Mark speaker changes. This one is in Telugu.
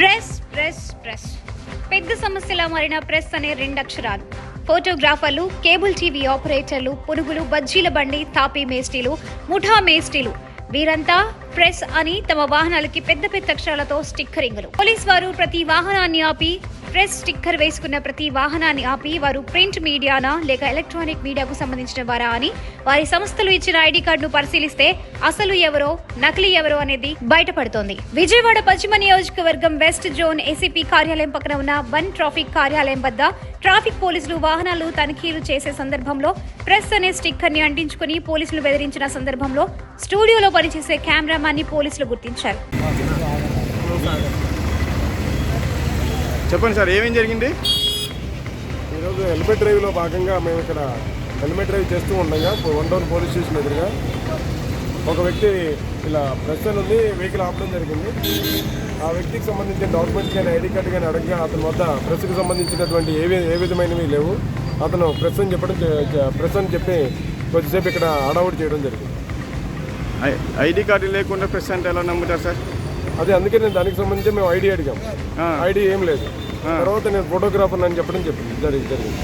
Speaker 1: ప్రెస్ ప్రెస్ ప్రెస్ పెద్ద సమస్యలా మారిన ప్రెస్ అనే రెండక్షరాలు. ఫోటోగ్రాఫర్లు కేబుల్ టీవీ ఆపరేటర్లు పునుగులు బజ్జీల బండి తాపీ మేస్టీలు ముఠా మేస్టీలు వీరంతా ప్రెస్ అని తమ వాహనాలకి పెద్ద పెద్ద అక్షరాలతో స్టిక్కరింగులు పోలీస్ వారు ప్రతి వాహనాన్ని ఆపి ప్రెస్ స్టిక్కర్ వేసుకున్న ప్రతి వాహనాన్ని ఆపి వారు ప్రింట్ మీడియానా లేక ఎలక్ట్రానిక్ మీడియాకు సంబంధించిన వారా అని వారి సంస్థలు ఇచ్చిన ఐడి కార్డును పరిశీలిస్తే అసలు ఎవరో నకిలీ ఎవరో అనేది బయటపడుతోంది. విజయవాడ పశ్చిమ నియోజకవర్గం వెస్ట్ జోన్ ఏసీపీ కార్యాలయం పక్కన ఉన్న వన్ ట్రాఫిక్ కార్యాలయం వద్ద ట్రాఫిక్ పోలీసులు వాహనాలు తనిఖీలు చేసే సందర్భంలో ప్రెస్ అనే స్టిక్కర్ని అంటించుకుని పోలీసులు బెదిరించిన సందర్భంలో స్టూడియోలో పనిచేసే కెమెరామాన్ని పోలీసులు గుర్తించారు.
Speaker 2: చెప్పండి సార్ ఏమేం జరిగింది?
Speaker 3: ఈరోజు హెల్మెట్ డ్రైవ్లో భాగంగా మేము ఇక్కడ హెల్మెట్ డ్రైవ్ చేస్తూ ఉండగా వన్ టౌన్ పోలీస్ స్టేషన్ ఎదురుగా ఒక వ్యక్తి ఇలా ప్రెస్ అని ఉంది వెహికల్ ఆపడం జరిగింది. ఆ వ్యక్తికి సంబంధించిన డాక్యుమెంట్స్ కానీ ఐడి కార్డు కానీ అడగగా అతని వద్ద ప్రెస్కి సంబంధించినటువంటి ఏ ఏ విధమైనవి లేవు. అతను ప్రెస్ అని చెప్పడం ప్రెస్ అని చెప్పి కొద్దిసేపు ఇక్కడ హడావుడి చేయడం జరిగింది.
Speaker 2: ఐడి కార్డు లేకుండా ప్రెస్ అంటే ఎలా నమ్ముతారు సార్?
Speaker 3: అదే అందుకే నేను దానికి సంబంధించి మేము ఐడి అడిగాం
Speaker 2: ఆ.
Speaker 3: ఐడి ఏం లేదు. తర్వాత నేను ఫోటోగ్రాఫర్ అని చెప్పడం చెప్పింది జరిగింది జరిగింది